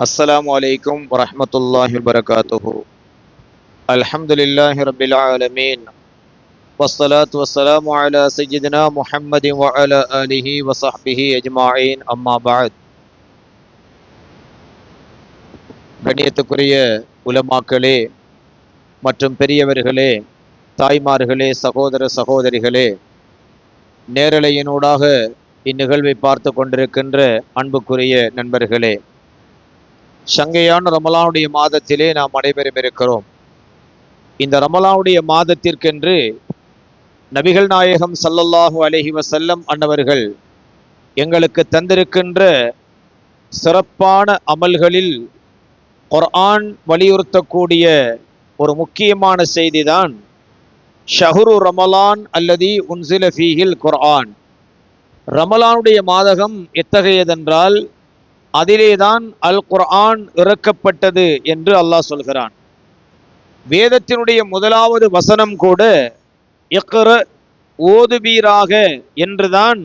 السلام عليكم ورحمة الله وبركاته الحمد لله رب العالمين والصلاة والسلام على سيدنا محمد وعلى آله وصحبه أجمعين أما بعد கண்ணியத்துக்குரிய உலமாக்களே மற்றும் பெரியவர்களே தாய்மார்களே சகோதர சகோதரிகளே நேரலையினூடாக இந்நிகழ்வை பார்த்து கொண்டிருக்கின்ற அன்புக்குரிய நண்பர்களே சங்கையான ரமலானுடைய மாதத்திலே நாம் அனைவரும் இருக்கிறோம் இந்த ரமலானுடைய மாதத்திற்கென்று நபிகள் நாயகம் சல்லல்லாஹு அலஹி வசல்லம் அன்னவர்கள் எங்களுக்கு தந்திருக்கின்ற சிறப்பான அமல்களில் குர்ஆன் வலியுறுத்தக்கூடிய ஒரு முக்கியமான செய்திதான் ஷஹுரு ரமலான் அல்லது உன்சில ஃபீஹில் குர்ஆன். ரமலானுடைய மாதகம் எத்தகையதென்றால் அதிலேதான் அல் குர்ஆன் இறக்கப்பட்டது என்று அல்லாஹ் சொல்கிறான். வேதத்தினுடைய முதலாவது வசனம் கூட இக்ர ஓதுபீராக என்றுதான்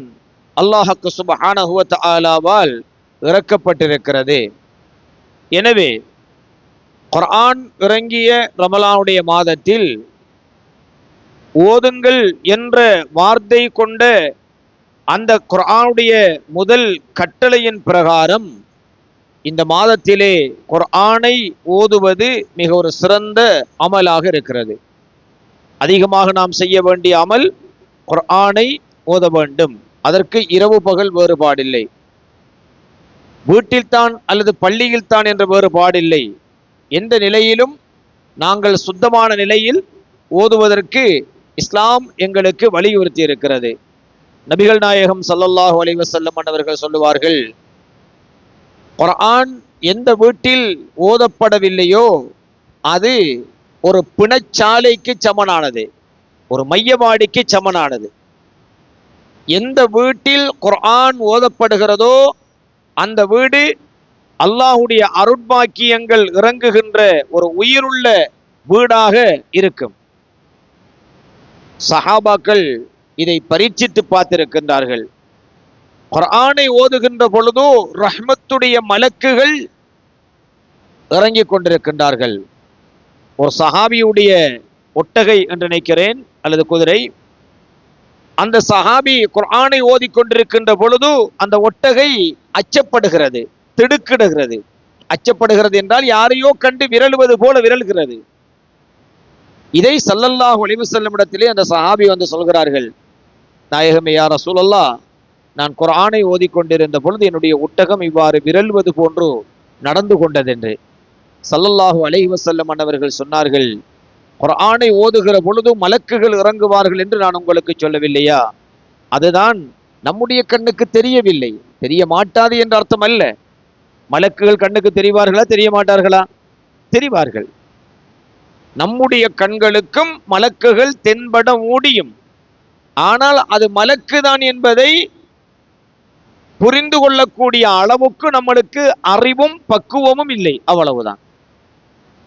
அல்லாஹக்கு சுபஹானஹுவத் ஆலாவால் இறக்கப்பட்டிருக்கிறது. எனவே குர்ஆன் இறங்கிய ரமலானுடைய மாதத்தில் ஓதுங்கள் என்ற வார்த்தை கொண்ட அந்த குரானுடைய முதல் கட்டளையின் பிரகாரம் இந்த மாதத்திலே குர்ஆனை ஓதுவது மிக ஒரு சிறந்த அமலாக இருக்கிறது. அதிகமாக நாம் செய்ய வேண்டிய அமல் குர்ஆனை ஓத வேண்டும். அதற்கு இரவு பகல் வேறுபாடில்லை. வீட்டில்தான் அல்லது பள்ளியில்தான் என்ற வேறுபாடில்லை. எந்த நிலையிலும் நாங்கள் சுத்தமான நிலையில் ஓதுவதற்கு இஸ்லாம் எங்களுக்கு வலியுறுத்தி இருக்கிறது நபிகள் நாயகம் சல்லல்லாஹு அலைவசல்லம் வஸல்லம் சொல்லுவார்கள் குரான் எந்த வீட்டில் ஓதப்படவில்லையோ அது ஒரு பிணச்சாலைக்கு சமனானது ஒரு மையவாடிக்கு சமனானது. எந்த வீட்டில் குர்ஆன் ஓதப்படுகிறதோ அந்த வீடு அல்லாஹுடைய அருட்பாக்கியங்கள் இறங்குகின்ற ஒரு உயிருள்ள வீடாக இருக்கும். சஹாபாக்கள் இதை பரீட்சித்து பார்த்திருக்கின்றார்கள். குரானை ஓதுகின்ற பொழுதோ ரஹ்மத்துடைய மலக்குகள் இறங்கிக் கொண்டிருக்கின்றார்கள். ஒரு சஹாபியுடைய ஒட்டகை என்று நினைக்கிறேன் அல்லது குதிரை. அந்த சஹாபி குர்ஆனை ஓதிக்கொண்டிருக்கின்ற பொழுது அந்த ஒட்டகை அச்சப்படுகிறது திடுக்கிடுகிறது. அச்சப்படுகிறது என்றால் யாரையோ கண்டு விரலுவது போல விரல்கிறது. இதை சல்லல்லாஹ் ஒளிவு செல்லும் இடத்திலே அந்த சஹாபி வந்து சொல்கிறார்கள். நாயகமே யார சூழல்லா நான் குரானை ஓதிக்கொண்டிருந்த பொழுது என்னுடைய ஒட்டகம் இவ்வாறு விரல்வது போன்று நடந்து கொண்டதென்று சல்லல்லாஹு அலைஹி வஸல்லம் அன்னவர்கள் சொன்னார்கள் குரானை ஓதுகிற பொழுது மலக்குகள் இறங்குவார்கள் என்று நான் உங்களுக்கு சொல்லவில்லையா? அதுதான் நம்முடைய கண்ணுக்கு தெரியவில்லை. தெரிய மாட்டாது என்ற அர்த்தம் அல்ல. மலக்குகள் கண்ணுக்கு தெரிவார்களா தெரிய மாட்டார்களா? தெரிவார்கள். நம்முடைய கண்களுக்கும் மலக்குகள் தென்பட முடியும். ஆனால் அது மலக்கு தான் என்பதை புரிந்து கொள்ளக்கூடிய அளவுக்கு நம்மளுக்கு அறிவும் பக்குவமும் இல்லை. அவ்வளவுதான்.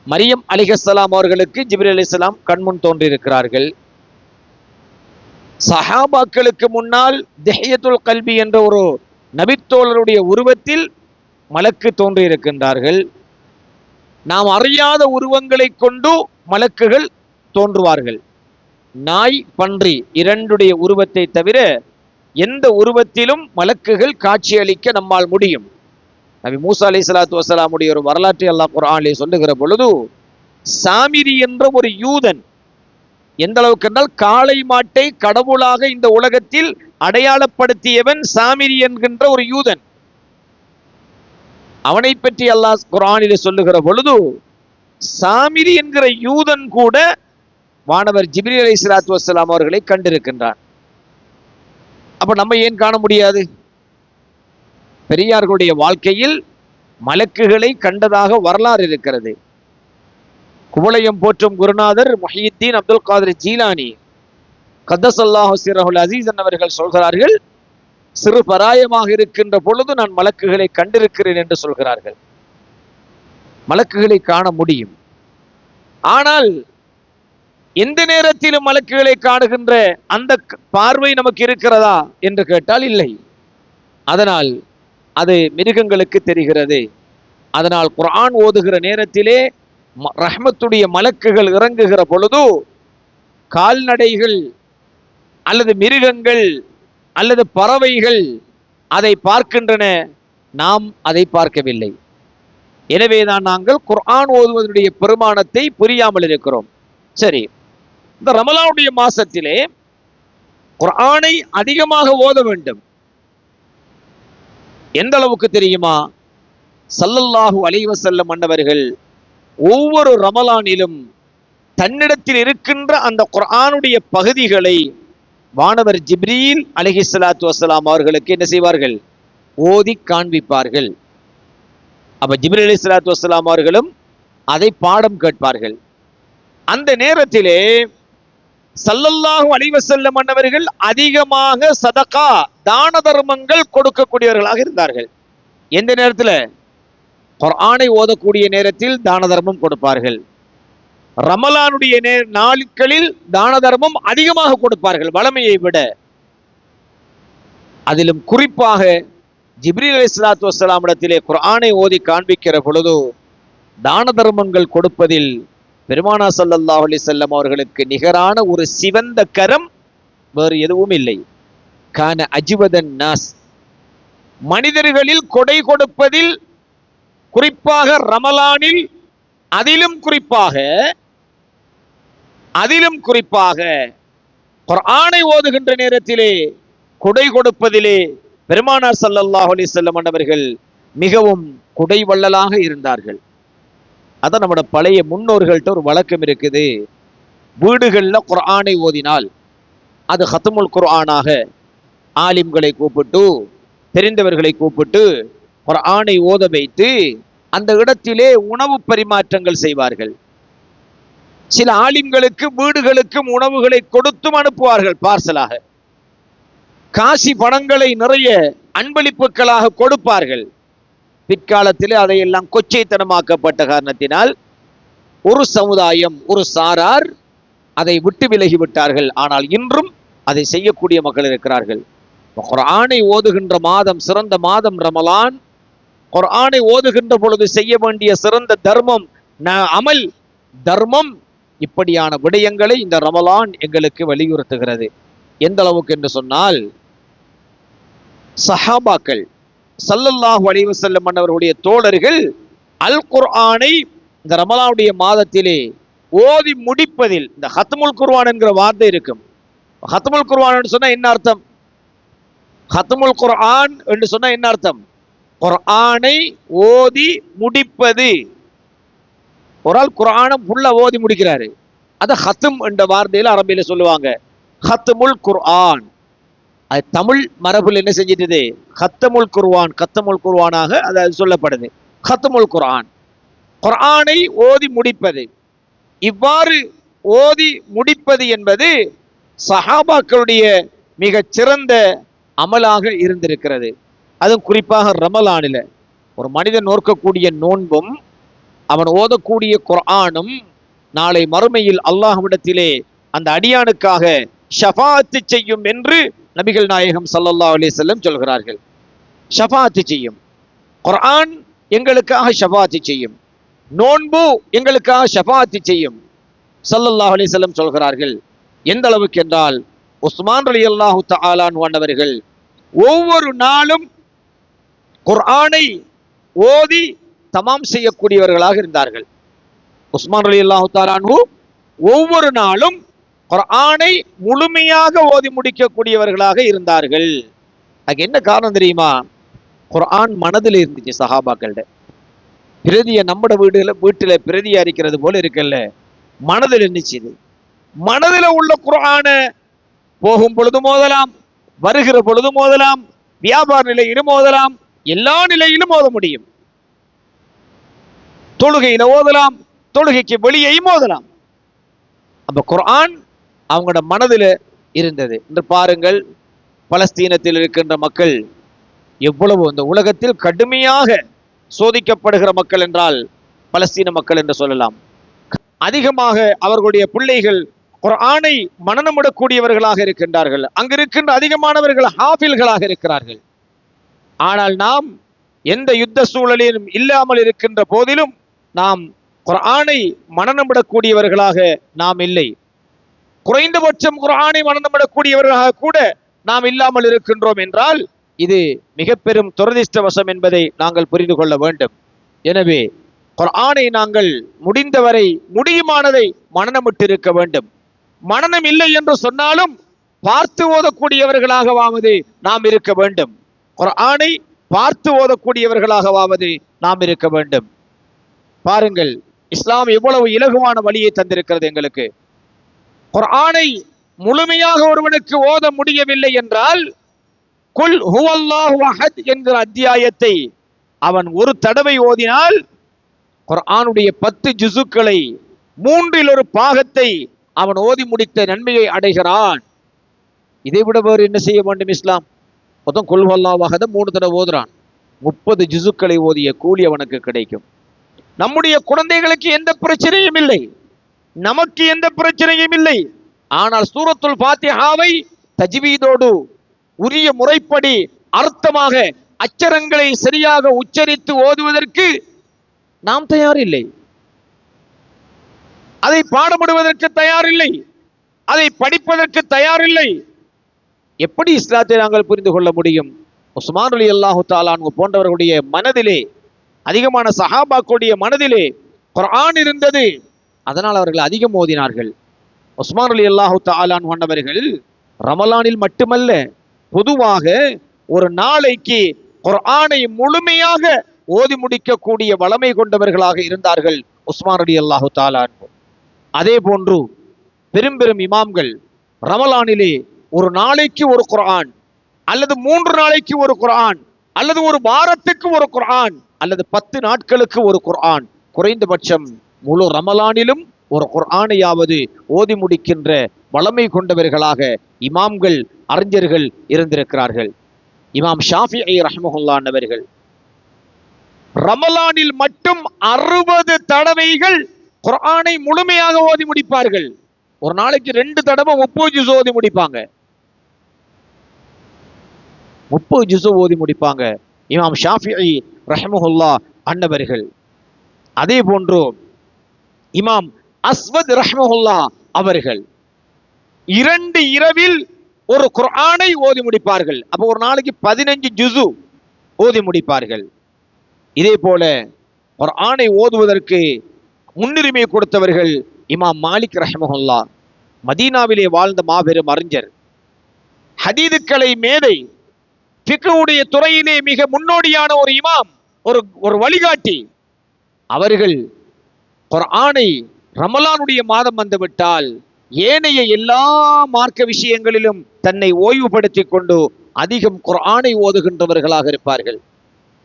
மரியம் அலிகஸ்லாம் அவர்களுக்கு ஜிபிர் அலிஸ்லாம் கண்முன் தோன்றியிருக்கிறார்கள். சஹாபாக்களுக்கு முன்னால் தெஹியத்துல் கல்வி என்ற ஒரு நபித்தோழருடைய உருவத்தில் மலக்கு தோன்றியிருக்கின்றார்கள். நாம் அறியாத உருவங்களை கொண்டு மலக்குகள் தோன்றுவார்கள். நாய் பன்றி இரண்டுடைய உருவத்தை தவிர எந்த உருவத்திலும் மலக்குகள் காட்சியளிக்க நம்மால் முடியும். நபி மூசா அலி சலாத்து வசலாமுடைய ஒரு வரலாற்றை அல்லாஹ் குரானிலே சொல்லுகிற பொழுது சாமிரி என்ற ஒரு யூதன் எந்த அளவுக்கு என்றால் காளை மாட்டை கடவுளாக இந்த உலகத்தில் அடையாளப்படுத்தியவன் சாமிரி என்கின்ற ஒரு யூதன். அவனை பற்றி அல்லாஹ் குரானிலே சொல்லுகிற பொழுது சாமிரி என்கிற யூதன் கூட வானவர் ஜிப்ரி அலி சலாத்து வசலாம் அவர்களை கண்டிருக்கின்றார். அப்ப நம்ம ஏன் காண முடியாது? பெரியார்களுடைய வாழ்க்கையில் மலக்குகளை கண்டதாக வரலாறு இருக்கிறது. குவளையம் போற்றும் குருநாதர் மொஹியுத்தீன் அப்துல் காதர் ஜீலானி கத்தசல்லாஹு சிரஹுல் அசீசன் அவர்கள் சொல்கிறார்கள் சிறு பராயமாக இருக்கின்ற பொழுது நான் மலக்குகளை கண்டிருக்கிறேன் என்று சொல்கிறார்கள். மலக்குகளை காண முடியும். ஆனால் எந்த நேரத்திலும் மலக்குகளை காணுகின்ற அந்த பார்வை நமக்கு இருக்கிறதா என்று கேட்டால் இல்லை. அதனால் அது மிருகங்களுக்கு தெரிகிறது. அதனால் குரான் ஓதுகிற நேரத்திலே ம- ரஹ்மத்துடைய மலக்குகள் இறங்குகிற பொழுது கால்நடைகள் அல்லது மிருகங்கள் அல்லது பறவைகள் அதை பார்க்கின்றன. நாம் அதை பார்க்கவில்லை. எனவேதான் நாங்கள் குர்ஆன் ஓதுவதனுடைய பெருமானத்தை புரியாமல் இருக்கிறோம். சரி இந்த ரமலானுடைய மாசத்திலே குரானை அதிகமாக ஓத வேண்டும். எந்த அளவுக்கு தெரியுமா? சல்லல்லாஹு அலைஹி செல்ல மன்னவர்கள் ஒவ்வொரு ரமலானிலும் தன்னிடத்தில் இருக்கின்ற அந்த குரானுடைய பகுதிகளை வானவர் ஜிப்ரீல் அலைஹிசலாத்து வசலாம் அவர்களுக்கு என்ன செய்வார்கள்? ஓதி காண்பிப்பார்கள். அப்ப ஜிப்ரீல் அலி சலாத்து வசலாம் அவர்களும் அதை பாடம் கேட்பார்கள். அந்த நேரத்திலே சல்லல்லாஹு அலைஹி வஸல்லம் மன்னவர்கள் அதிகமாக சதகா தான தர்மங்கள் கொடுக்கக்கூடியவர்களாக இருந்தார்கள். எந்த நேரத்தில்? குர்ஆனை ஓதக்கூடிய நேரத்தில் தான தர்மம் கொடுப்பார்கள். ரமலானுடைய நே நாட்களில் தான தர்மம் அதிகமாக கொடுப்பார்கள் வளமையை விட. அதிலும் குறிப்பாக ஜிப்ரீல் அலைஹிஸ்ஸலாத்து வஸ்ஸலாம் இடத்திலே குரானை ஓதி காண்பிக்கிற பொழுது தான தர்மங்கள் கொடுப்பதில் பெருமானா ஸல்லல்லாஹு அலி செல்லம் அவர்களுக்கு நிகரான ஒரு சிவந்த கரம் வேறு எதுவும் இல்லை. கான அஜிவதன் நாஸ். மனிதர்களில் கொடை கொடுப்பதில் குறிப்பாக ரமலானில் அதிலும் குறிப்பாக அதிலும் குறிப்பாக ஆணை ஓதுகின்ற நேரத்திலே கொடை கொடுப்பதிலே பெருமானார் சல்லல்லாஹ் அலி செல்லம் அவர்கள் மிகவும் குடை வள்ளலாக இருந்தார்கள். அதான் நம்மட பழைய முன்னோர்கள்ட்ட ஒரு வழக்கம் இருக்குது. வீடுகளில் குர்ஆனை ஓதினால் அது ஹத்தமுல் குர்ஆனாக ஆலிம்களை கூப்பிட்டு தெரிந்தவர்களை கூப்பிட்டு குர்ஆனை ஓத வைத்து அந்த இடத்திலே உணவு பரிமாற்றங்கள் செய்வார்கள். சில ஆலிம்களுக்கு வீடுகளுக்கும் உணவுகளை கொடுத்தும் அனுப்புவார்கள் பார்சலாக. காசி பணங்களை நிறைய அன்பளிப்புகளாக கொடுப்பார்கள். பிற்காலத்தில் அதையெல்லாம் கொச்சைத்தனமாக்கப்பட்ட காரணத்தினால் ஒரு சமுதாயம் ஒரு சாரார் அதை விட்டு விலகி விட்டார்கள் ஆனால் இன்றும் அதை செய்யக்கூடிய மக்கள் இருக்கிறார்கள். குரானை ஓதுகின்ற மாதம் சிறந்த மாதம் ரமலான். குரானை ஓதுகின்ற பொழுது செய்ய வேண்டிய சிறந்த தர்மம் ந- அமல் தர்மம் இப்படியான விடயங்களை இந்த ரமலான் எங்களுக்கு வலியுறுத்துகிறது. எந்த அளவுக்கு என்று சொன்னால் சஹாபாக்கள் சல்லல்லாஹு அலைவு செல்லும் மன்னவர்களுடைய தோழர்கள் அல் குர்ஆனை இந்த ரமலாவுடைய மாதத்திலே ஓதி முடிப்பதில் இந்த ஹத்முல் குர்வான் என்கிற வார்த்தை இருக்கும். ஹத்முல் குர்வான் சொன்னா என்ன அர்த்தம்? ஹத்முல் குர்ஆன் என்று சொன்னா என்ன அர்த்தம்? குர்ஆனை ஓதி முடிப்பது. ஒரு ஆள் குர்ஆனை ஃபுல்லா ஓதி முடிக்கிறாரு. அது ஹத்தும் என்ற வார்த்தையில அரபியில் சொல்லுவாங்க. ஹத்முல் குர்ஆன். அது தமிழ் மரபுல என்ன செஞ்சிட்டது? கத்தமுல் குர்ஆன் கத்தமுல் குர்வானாக அது சொல்லப்படுது. கத்தமுல் குர்ஆன். குர்ஆனை ஓதி முடிப்பது. இவ்வாறு ஓதி முடிப்பது என்பது சஹாபாக்களுடைய மிகச் சிறந்த அமலாக இருந்திருக்கிறது. அதுவும் குறிப்பாக ரமலானில். ஒரு மனிதன் நோக்கக்கூடிய நோன்பும் அவன் ஓதக்கூடிய குர்ஆனும் நாளை மறுமையில் அல்லாஹ்விடத்திலே அந்த அடியானுக்காக ஷஃபாத்து செய்யும் என்று நபிகள் நாயகம் சல்லல்லா அலி செல்லம் சொல்கிறார்கள் ஷபாத்து செய்யும். குர்ஆன் எங்களுக்காக ஷபாத்து செய்யும். நோன்பு எங்களுக்காக ஷபாத்து செய்யும். ஸல்லல்லாஹு அலி செல்லம் சொல்கிறார்கள் எந்த அளவுக்கு என்றால் உஸ்மான் ரலியல்லாஹு தஆலான் ஆண்டவர்கள் ஒவ்வொரு நாளும் குர்ஆனை ஓதி தமாம் செய்யக்கூடியவர்களாக இருந்தார்கள். உஸ்மான் ரலியல்லாஹு தஆலான்ஹு ஒவ்வொரு நாளும் குரானை முழுமையாக ஓதி முடிக்கக்கூடியவர்களாக இருந்தார்கள். அதுக்கு என்ன காரணம் தெரியுமா? குரான் மனதில் இருந்துச்சு சஹாபாக்கள்ட. பிரதியை நம்மட வீடுல வீட்டுல பிரதியா இருக்கிறது போல இருக்குல்ல. மனதில் இருந்துச்சு இது. மனதில் உள்ள குரான போகும் பொழுது மோதலாம் வருகிற பொழுது மோதலாம் வியாபார நிலையிலும் மோதலாம் எல்லா நிலையிலும் மோத முடியும். தொழுகையில ஓதலாம் தொழுகைக்கு வெளியேயும் மோதலாம். அப்ப குரான் அவங்களோட மனதில் இருந்தது. என்று பாருங்கள் பலஸ்தீனத்தில் இருக்கின்ற மக்கள் எவ்வளவு இந்த உலகத்தில் கடுமையாக சோதிக்கப்படுகிற மக்கள் என்றால் பலஸ்தீன மக்கள் என்று சொல்லலாம். அதிகமாக அவர்களுடைய பிள்ளைகள் குரானை மனநமிடக்கூடியவர்களாக இருக்கின்றார்கள். அங்கு இருக்கின்ற அதிகமானவர்கள் ஹாஃபில்களாக இருக்கிறார்கள். ஆனால் நாம் எந்த யுத்த சூழலிலும் இல்லாமல் இருக்கின்ற போதிலும் நாம் குரானை மனநமிடக்கூடியவர்களாக நாம் இல்லை. குறைந்தபட்சம் குரானை மறந்துவிடக்கூடியவர்களாக கூட நாம் இல்லாமல் இருக்கின்றோம் என்றால் இது மிக பெரும் துரதிர்ஷ்டவசம் என்பதை நாங்கள் புரிந்து கொள்ள வேண்டும். எனவே குரானை நாங்கள் முடிந்தவரை முடியுமானதை மனநமிட்டு இருக்க வேண்டும். மனநம் இல்லை என்று சொன்னாலும் பார்த்து ஓதக்கூடியவர்களாகவாவது நாம் இருக்க வேண்டும். குரானை பார்த்து ஓதக்கூடியவர்களாகவாவது நாம் இருக்க வேண்டும். பாருங்கள் இஸ்லாம் எவ்வளவு இலகுவான வழியை தந்திருக்கிறது எங்களுக்கு. குர்ஆனை முழுமையாக ஒருவனுக்கு ஓத முடியவில்லை என்றால் குல் ஹுவல்லாஹு அஹத் என்கிற அத்தியாயத்தை அவன் ஒரு தடவை ஓதினால் குர்ஆனுடைய பத்து ஜுசுக்களை மூன்றில் ஒரு பாகத்தை அவன் ஓதி முடித்த நன்மையை அடைகிறான். இதை விட வேறு என்ன செய்ய வேண்டும் இஸ்லாம்? மொத்தம் கொள்வல்லாவாக மூணு தடவை ஓதுறான். முப்பது ஜிசுக்களை ஓதிய கூலி அவனுக்கு கிடைக்கும். நம்முடைய குழந்தைகளுக்கு எந்த பிரச்சனையும் இல்லை. நமக்கு எந்த பிரச்சனையும் இல்லை. ஆனால் சூரத்துல் பாத்தியாவை தஜ்வீதோடு உரிய முறைப்படி அர்த்தமாக அச்சரங்களை சரியாக உச்சரித்து ஓதுவதற்கு நாம் தயார் இல்லை அதை பாடப்படுவதற்கு தயாரில்லை. அதை படிப்பதற்கு தயாரில்லை. எப்படி இஸ்லாத்தை நாங்கள் புரிந்து கொள்ள முடியும்? உஸ்மான் அலி அல்லாஹு தாலான் போன்றவர்களுடைய மனதிலே அதிகமான சஹாபாக்களுடைய மனதிலே குரான் இருந்தது. அதனால் அவர்கள் அதிகம் ஓதினார்கள் உஸ்மான் அலி அல்லாஹு தாலான் கொண்டவர்கள் ரமலானில் மட்டுமல்ல பொதுவாக ஒரு நாளைக்கு குர்ஆனை முழுமையாக ஓதி முடிக்கக்கூடிய வளமை கொண்டவர்களாக இருந்தார்கள் உஸ்மான் அலி அல்லாஹு தாலான் அதே போன்று பெரும் பெரும் இமாம்கள் ரமலானிலே ஒரு நாளைக்கு ஒரு குர்ஆன் அல்லது மூன்று நாளைக்கு ஒரு குர்ஆன் அல்லது ஒரு வாரத்துக்கு ஒரு குர்ஆன் அல்லது பத்து நாட்களுக்கு ஒரு குர்ஆன் குறைந்தபட்சம் முழு ரமலானிலும் ஒரு குர்ஆனையாவது ஓதி முடிக்கின்ற வளமை கொண்டவர்களாக இமாம்கள் அறிஞர்கள் இருந்திருக்கிறார்கள். இமாம் ஷாஃபி ஐ ரஹமஹுல்லானவர்கள் ரமலானில் மட்டும் அறுபது தடவைகள் குர்ஆனை முழுமையாக ஓதி முடிப்பார்கள். ஒரு நாளைக்கு ரெண்டு தடவை முப்பது ஜூஸ் ஓதி முடிப்பாங்க. முப்பது ஜூஸ் ஓதி முடிப்பாங்க இமாம் ஷாஃபி ரஹமுல்லா அன்னவர்கள். அதே போன்று இமாம் அஸ்வத் ரஹ்மஹுல்லா அவர்கள் இரண்டு இரவில் ஒரு குரானை ஓதி முடிப்பார்கள். அப்போ ஒரு நாளைக்கு பதினஞ்சு ஜுசு ஓதி முடிப்பார்கள். இதே போல ஒரு ஆணை ஓதுவதற்கு முன்னுரிமை கொடுத்தவர்கள் இமாம் மாலிக் ரஹமஹுல்லா மதீனாவிலே வாழ்ந்த மாபெரும் அறிஞர். ஹதீதுக்களை மேதை ஃபிக்ஹுடைய துறையிலே மிக முன்னோடியான ஒரு இமாம் ஒரு ஒரு வழிகாட்டி. அவர்கள் குர்ஆனை ரமலானுடைய மாதம் வந்துவிட்டால் ஏனைய எல்லா மார்க்க விஷயங்களிலும் தன்னை ஓய்வுபடுத்தி கொண்டு அதிகம் குர்ஆனை ஓதுகின்றவர்களாக இருப்பார்கள்.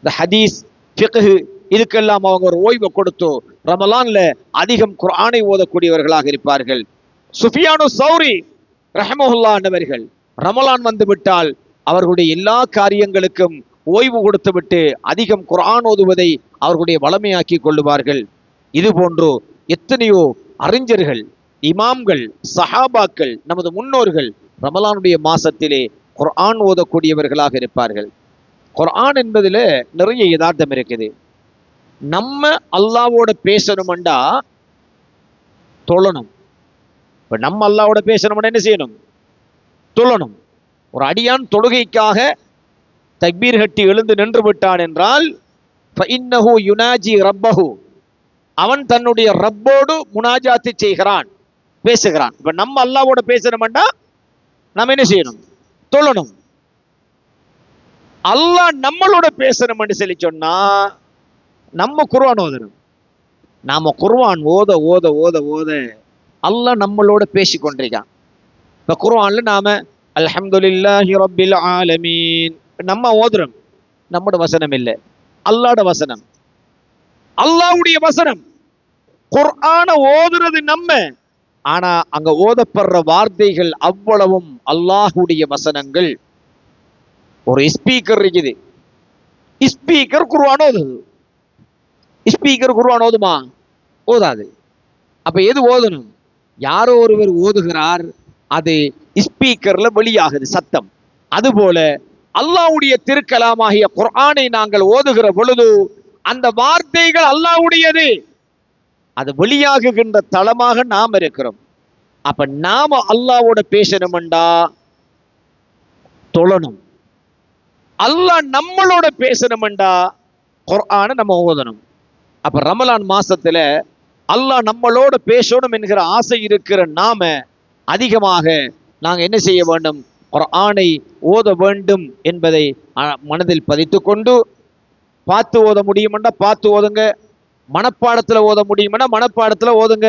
இந்த ஹதீஸ் ஃபிக்ஹு இதுக்கெல்லாம் அவங்க ஒரு ஓய்வை கொடுத்து ரமலான்ல அதிகம் குரானை ஓதக்கூடியவர்களாக இருப்பார்கள். சுஃபியானு சௌரி ரஹமஹுல்லா என்பவர்கள் ரமலான் வந்துவிட்டால் அவர்களுடைய எல்லா காரியங்களுக்கும் ஓய்வு கொடுத்துவிட்டு அதிகம் குரான் ஓதுவதை அவர்களுடைய வளமையாக்கி கொள்ளுவார்கள். இது போன்று எத்தனையோ அறிஞர்கள் இமாம்கள் சஹாபாக்கள் நமது முன்னோர்கள் ரமலானுடைய மாசத்திலே குர்ஆன் ஓதக்கூடியவர்களாக இருப்பார்கள். குர்ஆன் என்பதுல நிறைய யதார்த்தம் இருக்குது. நம்ம அல்லாவோட பேசணும்டா தொழணும். இப்ப நம்ம அல்லாவோட பேசணும்னா என்ன செய்யணும்? தொழணும். ஒரு அடியான் தொழுகைக்காக தக்பீர் கட்டி எழுந்து நின்று விட்டான் என்றால் யுனாஜி ரப்பஹு. அவன் தன்னுடைய ரப்போடு முனாஜாத்து செய்கிறான் பேசுகிறான். இப்ப நம்ம அல்லாவோட பேசணும்னா நம்ம என்ன செய்யணும்? தொழணும். அல்லாஹ் நம்மளோட பேசணும்னு சொல்லி சொன்னா நம்ம குர்வான் ஓதணும். நாம குர்வான் ஓத ஓத ஓத ஓத அல்லாஹ் நம்மளோட பேசி கொண்டிருக்கான் இப்ப குர்வான்ல நாம அல்ஹம்துலில்லாஹி ரப்பில் ஆலமீன். நம்ம ஓதுறோம். நம்மளோட வசனம் இல்லை. அல்லாட வசனம். அல்லாஹ்வுடைய வசனம். குர்ஆன ஓதுறது நம்ம. ஆனா அங்க ஓதப்படுற வார்த்தைகள் அவ்வளவும் அல்லாஹுடைய வசனங்கள். ஒரு ஸ்பீக்கர் இருக்குது. ஸ்பீக்கர் குர்ஆன் ஓதுது. ஸ்பீக்கர் குர்ஆன் ஓதுமா? ஓதாது. அப்ப எது ஓதணும்? யாரோ ஒருவர் ஓதுகிறார் அது ஸ்பீக்கர்ல வெளியாகுது சத்தம். அதுபோல அல்லாஹ்வுடைய திருக்கலாமாகிய குர்ஆனை நாங்கள் ஓதுகிற பொழுது அந்த வார்த்தைகள் அல்லாஹ்வுடையது. அது வெளியாகுகின்ற தளமாக நாம் இருக்கிறோம். அப்ப நாம அல்லாவோட பேசணும்டா தொழணும். அல்லாஹ் நம்மளோட பேசணும்டா குர்ஆனை நம்ம ஓதணும். அப்ப ரமலான் மாசத்துல அல்லாஹ் நம்மளோட பேசணும் என்கிற ஆசை இருக்கிற நாம அதிகமாக நாங்க என்ன செய்ய வேண்டும்? குர்ஆனை ஓத வேண்டும் என்பதை அஹ், மனதில் பதித்துக் கொண்டு பார்த்து ஓத முடியுமெண்டா பார்த்து ஓதுங்க. மனப்பாடத்தில் ஓத முடியுமென்னா மனப்பாடத்தில் ஓதுங்க.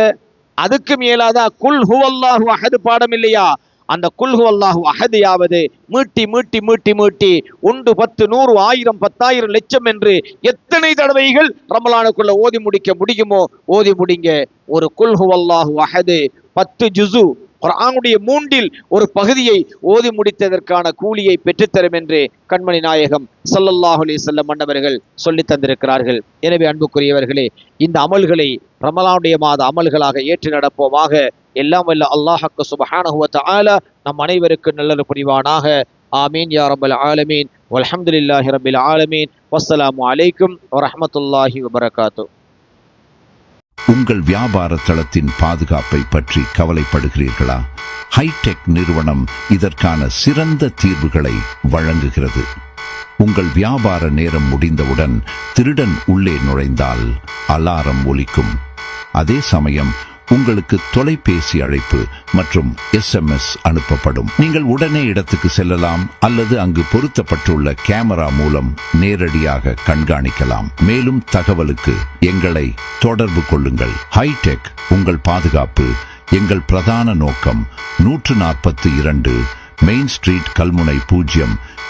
அதுக்கு மேலாதா குல் ஹுவல்லாஹு அஹது பாடம் இல்லையா? அந்த குல் ஹுவல்லாஹு அஹது யாவது மீட்டி மீட்டி மீட்டி மீட்டி. உண்டு பத்து நூறு ஆயிரம் பத்தாயிரம் லட்சம் என்று எத்தனை தடவைகள் ரமலானுக்குள்ள ஓதி முடிக்க முடியுமோ ஓதி முடிங்க. ஒரு குல் ஹுவல்லாஹு அஹது பத்து ஜுசு குரானுடைய மூன்றில் ஒரு பகுதியை ஓதி முடித்ததற்கான கூலியை பெற்றுத்தரும் என்று கண்மணி நாயகம் சல்லல்லாஹுலே செல்ல மன்னவர்கள் சொல்லி தந்திருக்கிறார்கள். எனவே அன்புக்குரியவர்களே இந்த அமல்களை ரமலானுடைய மாத அமல்களாக ஏற்று நடப்போமாக. எல்லாம் வல்ல அல்லாஹக்கு சுப்ஹானஹு ஆல நம் அனைவருக்கு நல்லது புரிவானாக. ஆமீன் யா ரப்பல் ஆலமீன். வல்ஹம்துலில்லாஹி ரபில் ஆலமீன். வசலாம் அலைக்கும் வரமத்துல்லாஹி வபரகாத்தூ உங்கள் வியாபார தளத்தின் பாதுகாப்பை பற்றி கவலைப்படுகிறீர்களா? ஹைடெக் நிறுவனம் இதற்கான சிறந்த தீர்வுகளை வழங்குகிறது. உங்கள் வியாபார நேரம் முடிந்தவுடன் திருடன் உள்ளே நுழைந்தால் அலாரம் ஒலிக்கும். அதே சமயம் உங்களுக்கு தொலைபேசி அழைப்பு மற்றும் எஸ்எம்எஸ் அனுப்பப்படும். நீங்கள் உடனே இடத்துக்கு செல்லலாம் அல்லது அங்கு பொருத்தப்பட்டுள்ள கேமரா மூலம் நேரடியாக கண்காணிக்கலாம். மேலும் தகவலுக்கு எங்களை தொடர்பு கொள்ளுங்கள். ஹைடெக் உங்கள் பாதுகாப்பு எங்கள் பிரதான நோக்கம் நூற்று நாற்பத்தி இரண்டு மெயின் ஸ்ட்ரீட் கல்முனை பூஜ்ஜியம்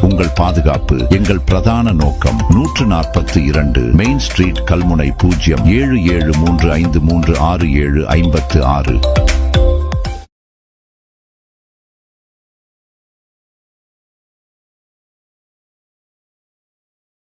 உங்கள் பாதுகாப்பு. எங்கள் பிரதான நோக்கம் நூற்று நாற்பத்தி இரண்டு மெயின் ஸ்ட்ரீட் கல்முனை பூஜ்ஜியம் ஏழு ஏழு மூன்று ஐந்து மூன்று ஆறு ஏழு ஐம்பத்து ஆறு.